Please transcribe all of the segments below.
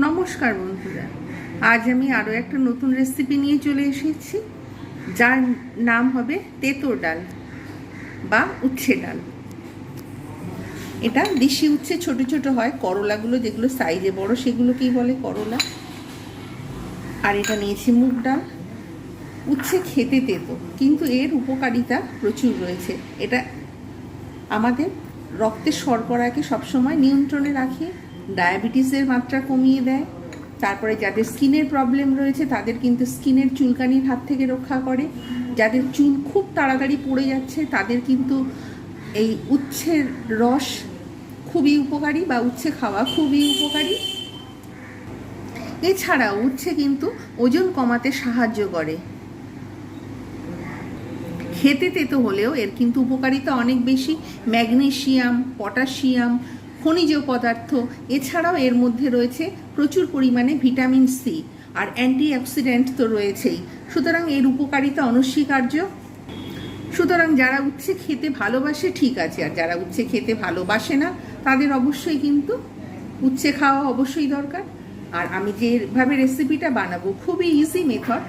নমস্কার বন্ধুরা। আজ আমি আরও একটা নতুন রেসিপি নিয়ে চলে এসেছি। যার নাম হবে তেঁতোর ডাল বা উচ্ছে ডাল। এটা দেশি উচ্ছে, ছোট ছোট হয়। করলাগুলো যেগুলো সাইজে বড়, সেগুলোকেই বলে করলা। আর এটা নিয়েছি মুগ ডাল। উচ্ছে খেতে তেতো, কিন্তু এর উপকারিতা প্রচুর রয়েছে। এটা আমাদের রক্তের শর্করাকে সবসময় নিয়ন্ত্রণে রাখে। ডায়াবেটিসের মাত্রা কমিয়ে দেয়। তারপরে যাদের স্কিনের প্রবলেম রয়েছে, তাদের কিন্তু স্কিনের চুলকানির হাত থেকে রক্ষা করে। যাদের চুল খুব তাড়াতাড়ি পড়ে যাচ্ছে, তাদের কিন্তু এই উচ্ছের রস খুবই উপকারী বা উচ্ছে খাওয়া খুবই উপকারী। এছাড়াও উচ্ছে কিন্তু ওজন কমাতে সাহায্য করে। খেতে তেতো হলেও এর কিন্তু উপকারিতা অনেক বেশি। ম্যাগনেশিয়াম, পটাশিয়াম খনিজ পদার্থ। এছাড়াও এর মধ্যে রয়েছে প্রচুর পরিমাণে ভিটামিন সি আর অ্যান্টিঅক্সিডেন্ট তো রয়েছেই। সুতরাং এর উপকারিতা অনস্বীকার্য। সুতরাং যারা উচ্ছে খেতে ভালোবাসে, ঠিক আছে, আর যারা উচ্ছে খেতে ভালোবাসে না, তাদের অবশ্যই কিন্তু উচ্ছে খাওয়া অবশ্যই দরকার। আর আমি যেভাবে রেসিপিটা বানাবো, খুবই ইজি মেথড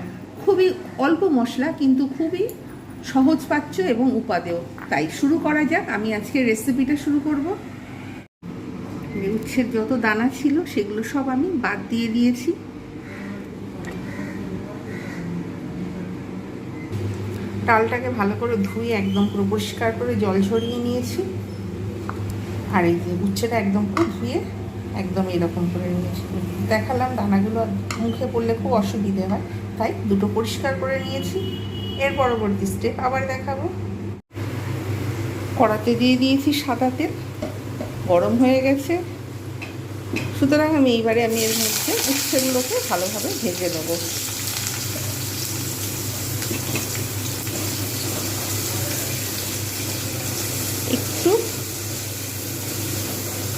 খুবই অল্প মশলা, কিন্তু খুবই সহজ পাচ্য এবং উপাদেয়। তাই শুরু করা যাক। আমি আজকে রেসিপিটা শুরু করব। উচ্ছের যত দানা ছিল, সেগুলো সব আমি বাদ দিয়ে দিয়েছি। ডালটাকে ভালো করে ধুয়ে একদম পুরো পরিষ্কার করে জল ঝরিয়ে নিয়েছি। আর এই যে উচ্ছেটা একদম পুরো ধুয়ে একদম এরকম করে নিয়েছি। দেখালাম দানাগুলো মুখে পড়লে খুব অসুবিধে হয়, তাই দুটো পরিষ্কার করে নিয়েছি। এর পরবর্তী স্টেপ আবার দেখাবো। কড়াতে দিয়ে দিয়েছি সাদা তেল। গরম হয়ে গেছে। সুতরাং আমি এইবারে আমি এর মধ্যে উচ্ছেগুলোকে ভালোভাবে ভেজে নেব। একটু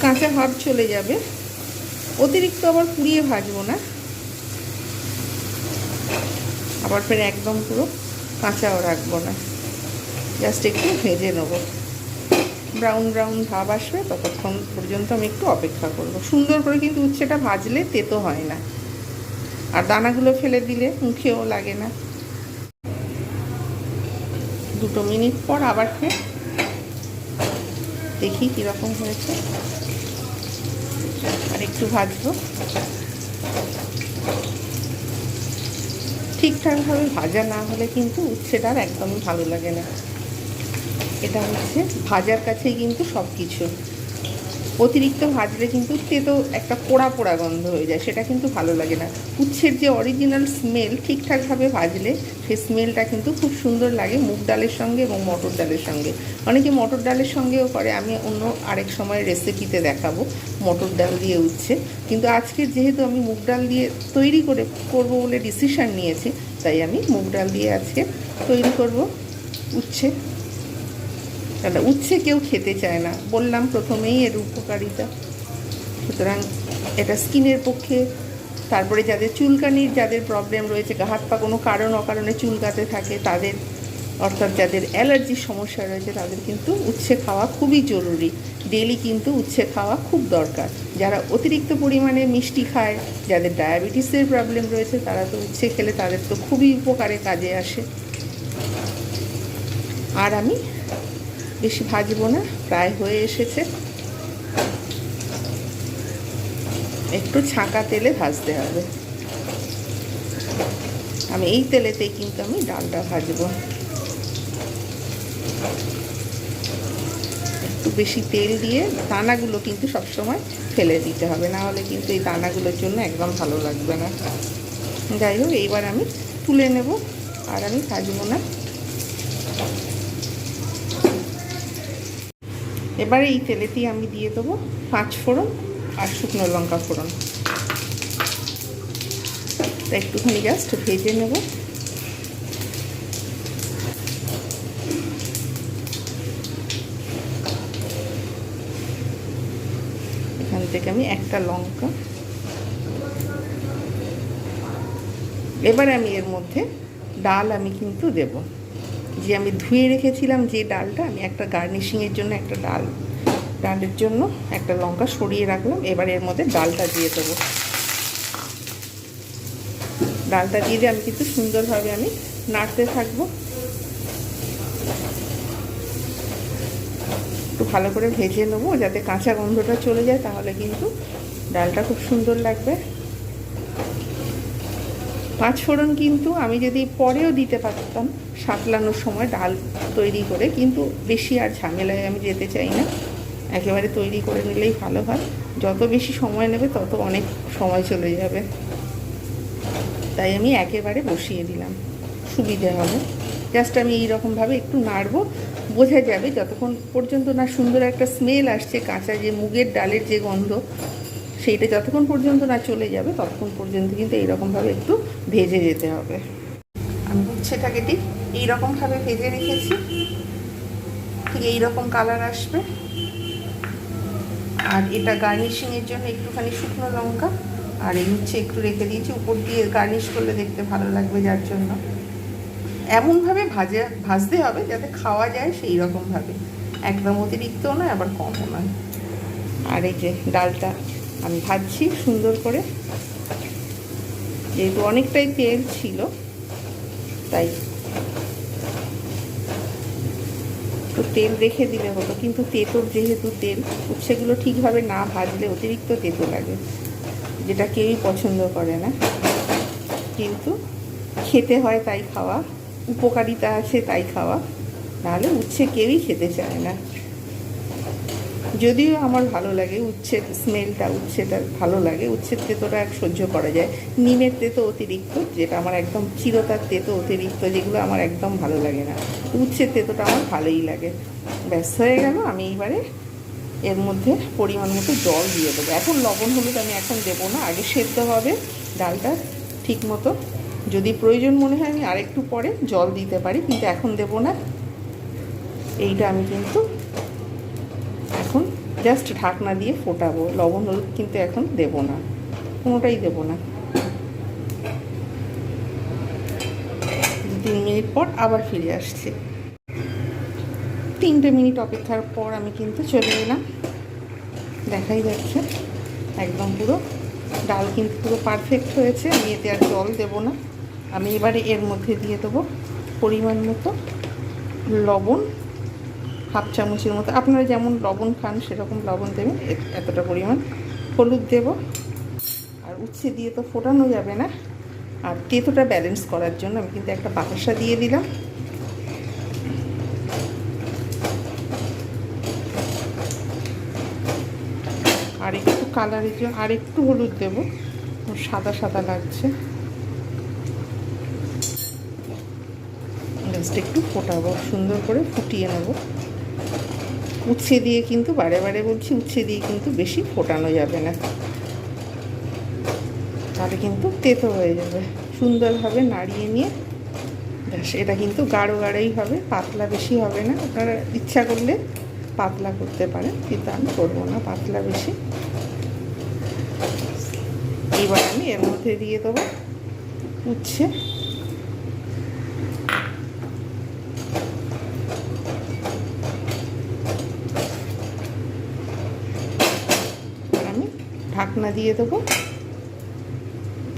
কাঁচা ভাব চলে যাবে। অতিরিক্ত আবার পুড়িয়ে ভাজবো না। আবার ফের একদম পুরো কাঁচাও রাখব না। জাস্ট একটু ভেজে নেব। ব্রাউন ব্রাউন ভাব আসবে, ততক্ষণ পর্যন্ত আমি একটু অপেক্ষা করব। সুন্দর করে কিন্তু উচ্ছেটা ভাজলে তেতো হয় না। আর দানাগুলো ফেলে দিলে মুখেও লাগে না। দুটো মিনিট পর আবার খেয়ে দেখি কীরকম হয়েছে। আর একটু ভাজবো। ঠিকঠাকভাবে ভাজা না হলে কিন্তু উচ্ছেটার একদমই ভালো লাগে না। এটা হচ্ছে ভাজার কাছেই কিন্তু সব কিছু অতিরিক্ত ভাজলে কিন্তু তেতো একটা পোড়া পোড়া গন্ধ হয়ে যায়, সেটা কিন্তু ভালো লাগে না। উচ্ছের যে অরিজিনাল স্মেল ঠিকঠাকভাবে ভাজলে সেই স্মেলটা কিন্তু খুব সুন্দর লাগে মুগ ডালের সঙ্গে এবং মটর ডালের সঙ্গে। অনেকে মটর ডালের সঙ্গেও করে, আমি অন্য আরেক সময় রেসিপিতে দেখাবো মটর ডাল দিয়ে উচ্ছে। কিন্তু আজকে যেহেতু আমি মুগ ডাল দিয়ে তৈরি করে, করব বলে ডিসিশান নিয়েছি, তাই আমি মুগ ডাল দিয়ে আজকে তৈরি করব উচ্ছে। তাহলে উচ্ছে কেউ খেতে চায় না। বললাম প্রথমেই এর উপকারিতা। সুতরাং এটা স্কিনের পক্ষে। তারপরে যাদের চুলকানির, যাদের প্রবলেম রয়েছে হাত পা কোনো কারণ, অকারণে চুলকাতে থাকে, তাদের অর্থাৎ যাদের অ্যালার্জির সমস্যা রয়েছে, তাদের কিন্তু উচ্ছে খাওয়া খুবই জরুরি। ডেলি কিন্তু উচ্ছে খাওয়া খুব দরকার। যারা অতিরিক্ত পরিমাণে মিষ্টি খায়, যাদের ডায়াবেটিসের প্রবলেম রয়েছে, তারা তো উচ্ছে খেলে তাদের তো খুবই উপকারে কাজে আসে। আর আমি বেশি ভাজবো না প্রায় হয়ে এসেছে। একটু ছাঁকা তেলে ভাজতে হবে। আমি এই তেলেতেই কিন্তু আমি ডালটা ভাজবো। একটু বেশি তেল দিয়ে দানাগুলো কিন্তু সবসময় ফেলে দিতে হবে, না হলে কিন্তু এই দানাগুলোর জন্য একদম ভালো লাগবে না। যাই হোক, এইবার আমি তুলে নেব আর আমি ভাজবো না। এবারে এই তেলেতেই আমি দিয়ে দেবো পাঁচ ফোড়ন আর শুকনো লঙ্কা ফোড়ন। তা একটুখানি জাস্ট ভেজে নেব। এখান থেকে আমি একটা লঙ্কা। এবারে আমি এর মধ্যে ডাল আমি কিন্তু দেব। যে আমি ধুয়ে রেখেছিলাম যে ডালটা, আমি একটা গার্নিশিংয়ের জন্য একটা ডাল, ডালের জন্য একটা লঙ্কা সরিয়ে রাখলাম। এবার এর মধ্যে ডালটা দিয়ে দেবো। ডালটা দিয়ে দিয়ে আমি কিন্তু সুন্দরভাবে আমি নাড়তে থাকব। একটু ভালো করে ভেজে নেব, যাতে কাঁচা গন্ধটা চলে যায়, তাহলে কিন্তু ডালটা খুব সুন্দর লাগবে। পাঁচ ফোড়ন কিন্তু আমি যদি পরেও দিতে পারতাম, সাতলানোর সময় ডাল তৈরি করে, কিন্তু বেশি আর ঝামেলায় আমি যেতে চাই না। একেবারে তৈরি করে নিলেই ভালো হয়। যত বেশি সময় নেবে, তত অনেক সময় চলে যাবে। তাই আমি একেবারে বসিয়ে দিলাম। সুবিধে হবে। জাস্ট আমি এইরকমভাবে একটু নাড়বো। বোঝা যাবে যতক্ষণ পর্যন্ত না সুন্দর একটা স্মেল আসছে, কাঁচা যে মুগের ডালের যে গন্ধ সেইটা যতক্ষণ পর্যন্ত না চলে যাবে, ততক্ষণ পর্যন্ত কিন্তু এইরকমভাবে একটু ভেজে যেতে হবে। আমি উচ্ছেটাকে ঠিক এইরকমভাবে ভেজে রেখেছি। ঠিক এইরকম কালার আসবে। আর এটা গার্নিশিংয়ের জন্য একটুখানি শুকনো লঙ্কা, আর এই উচ্ছে একটু রেখে দিয়েছি। উপর দিয়ে গার্নিশ করলে দেখতে ভালো লাগবে যার জন্য। এমনভাবে ভাজা, ভাজতে হবে যাতে খাওয়া যায় সেই রকমভাবে একদম অতিরিক্তও নয়, আবার কমও নয়। আর এই যে ডালটা আমি ভাজছি সুন্দর করে। যেহেতু অনেকটাই তেল ছিল, তাই তো তেল রেখে দিলে হতো। কিন্তু তেঁতোর যেহেতু তেল, উচ্ছেগুলো ঠিকভাবে না ভাজলে অতিরিক্ত তেতো লাগে, যেটা কেউই পছন্দ করে না। কিন্তু খেতে হয় তাই খাওয়া, উপকারিতা আছে তাই খাওয়া, নাহলে উচ্ছে কেউই খেতে চায় না। যদিও আমার ভালো লাগে উচ্ছের স্মেলটা উচ্ছেটা ভালো লাগে উচ্ছের তেতোটা এক সহ্য করা যায়। নিমের তেতো অতিরিক্ত, যেটা আমার একদম চিরতার তেতো অতিরিক্ত, যেগুলো আমার একদম ভালো লাগে না। উচ্ছের তেতোটা আমার ভালোই লাগে। ব্যস্ত হয়ে গেল। আমি এইবারে এর মধ্যে পরিমাণ মতো জল দিয়ে দেবো। এখন লবণ, হলুদ আমি এখন দেবো না। আগে সেদ্ধ হবে, ডালটা ঠিক মতো। যদি প্রয়োজন মনে হয় আমি আরেকটু পরে জল দিতে পারি, কিন্তু এখন দেব না। এইটা আমি কিন্তু জাস্ট ঢাকনা দিয়ে ফোটাবো। লবণ, হলুদ কিন্তু এখন দেব না। কোনোটাই দেব না। দু তিন মিনিট পর আবার ফিরে আসছি। তিনটে মিনিট অপেক্ষার পর আমি কিন্তু চলে এলাম। দেখাই যাচ্ছে। একদম পুরো ডাল কিন্তু পুরো পারফেক্ট হয়েছে। আমি এতে আর জল দেব না। আমি এবারে এর মধ্যে দিয়ে দেবো পরিমাণ মতো লবণ। হাফ চামচের মতো। আপনারা যেমন লবণ খান, সেরকম লবণ দেবেন এতটা পরিমাণ। হলুদ দেব। আর উচ্ছে দিয়ে তো ফোটানো যাবে না। আর তেতোটা ব্যালেন্স করার জন্য আমি কিন্তু একটা বাতাসা দিয়ে দিলাম। আর একটু কালারের জন্য আর একটু হলুদ দেব। সাদা সাদা লাগছে। একটু ফোটাবো, সুন্দর করে ফুটিয়ে নেব। উচ্ছে দিয়ে কিন্তু বারে বারে বলছি, উচ্ছে দিয়ে কিন্তু বেশি ফোটানো যাবে না। তাহলে কিন্তু তেতো হয়ে যাবে। সুন্দরভাবে নাড়িয়ে নিয়ে, ব্যাস, এটা কিন্তু গাঢ় গাঢ়ই হবে, পাতলা বেশি হবে না। আপনারা ইচ্ছা করলে পাতলা করতে পারেন, কিন্তু আমি করব না, পাতলা বেশি। এবার আমি এর মধ্যে দিয়ে দেবো উচ্ছে আমি ঢাকনা দিয়ে দেবো।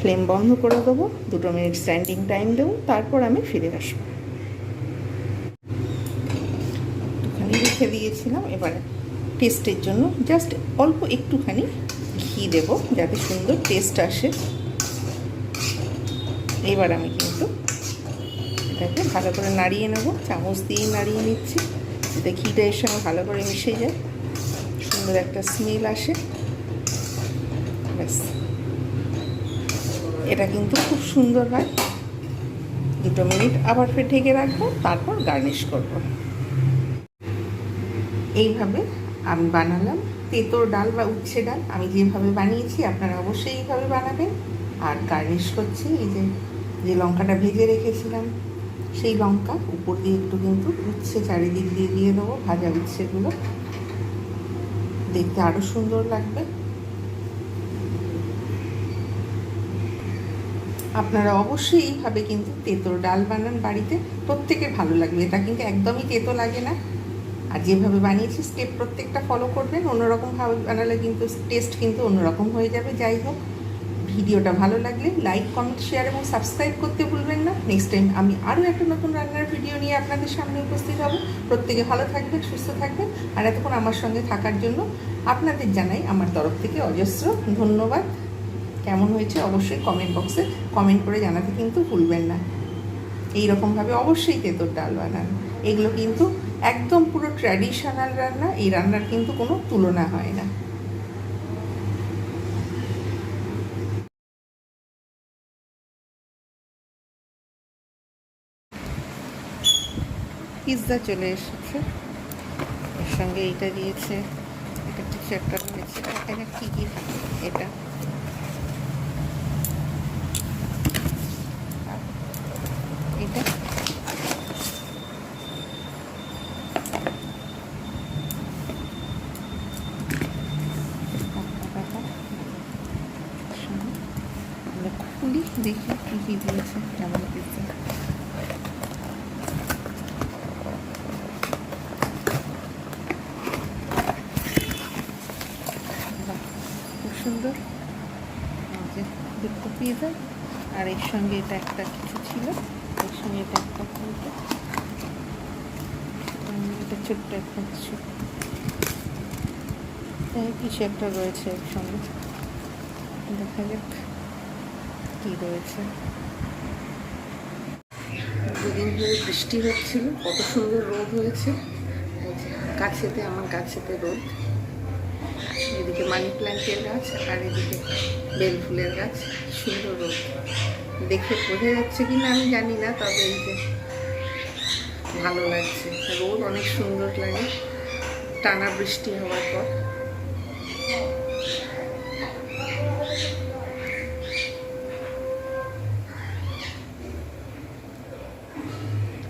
ফ্লেম বন্ধ করে দেবো। দুটো মিনিট স্ট্যান্ডিং টাইম দেবো। তারপর আমি ফিরে আসব। একটুখানি রেখে দিয়েছিলাম। এবারে টেস্টের জন্য জাস্ট অল্প একটুখানি ঘি দেব যাতে সুন্দর টেস্ট আসে। এবার আমি কিন্তু এটাকে ভালো করে নাড়িয়ে নেব। চামচ দিয়েই নাড়িয়ে নিচ্ছি। যাতে ঘিটা এর সঙ্গে ভালো করে মিশে যায়। সুন্দর একটা স্মেল আসে। ব্যাস এটা কিন্তু খুব সুন্দর হয়। দুটো মিনিট আবার ফের ঢেকে রাখব, তারপর গার্নিশ করব। এইভাবে আমি বানালাম। তেঁতোর ডাল বা উচ্ছে ডাল আমি যেভাবে বানিয়েছি, আপনারা অবশ্যই এইভাবে বানাবেন। আর গার্নিশ করছি, এই যে যে লঙ্কাটা ভেজে রেখেছিলাম, সেই লঙ্কা। উপর দিয়ে একটু কিন্তু উচ্ছে চারিদিক দিয়ে দিয়ে দেবো, ভাজা উচ্ছেগুলো। দেখতে আরও সুন্দর লাগবে। আপনারা অবশ্যই এইভাবে কিন্তু তেঁতোর ডাল বানান বাড়িতে। প্রত্যেকের ভালো লাগবে। এটা কিন্তু একদমই তেঁতো লাগে না। আর যেভাবে বানিয়েছি স্টেপ প্রত্যেকটা ফলো করবেন। অন্যরকমভাবে বানালে কিন্তু টেস্ট কিন্তু অন্যরকম হয়ে যাবে। যাই হোক, ভিডিওটা ভালো লাগলে লাইক কমেন্ট শেয়ার এবং সাবস্ক্রাইব করতে ভুলবেন না। নেক্সট টাইম আমি আরও একটা নতুন রান্নার ভিডিও নিয়ে আপনাদের সামনে উপস্থিত হব। প্রত্যেকে ভালো থাকবেন, সুস্থ থাকবেন। আর এতক্ষণ আমার সঙ্গে থাকার জন্য আপনাদের জানাই আমার তরফ থেকে অজস্র ধন্যবাদ। কেমন হয়েছে অবশ্যই কমেন্ট বক্সে কমেন্ট করে জানাতে কিন্তু ভুলবেন না। এই রকমভাবে অবশ্যই তেঁতোর ডাল বানান। এগুলো কিন্তু একদম পুরো ট্র্যাডিশনাল রান্না, এই রান্নার কিন্তু কোনো তুলনা হয় না। পিৎজা চলে এসেছে। এর সঙ্গে এইটা দিয়েছে। এটা কিছু একটা রয়েছে কী কী? এটা আর এটা আমরা খুলি দেখি কী কী দিয়েছে কেমন বাহ, খুব সুন্দর। দুটো পিজা আর এর সঙ্গে এটা একটা কিছু ছিল এর সঙ্গে এটা একটা পিজা এটা ছোট্ট একটা কিছু। কিছু একটা রয়েছে এর সঙ্গে। দেখা যাক। কী রয়েছে? দুদিন ধরে বৃষ্টি হচ্ছিল, কত সুন্দর রোদ হয়েছে। গাছেতে আমার গাছেতে রোদ। এদিকে মানি প্ল্যান্টের গাছ আর এদিকে বেল ফুলের গাছ, সুন্দর রোদ। দেখে বোঝা যাচ্ছে কি না আমি জানি না, তবে এই যে ভালো লাগছে। রোদ অনেক সুন্দর লাগে। টানা বৃষ্টি হওয়ার পর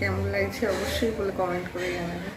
কেমন লাগছে অবশ্যই বলে কমেন্ট করে জানাবে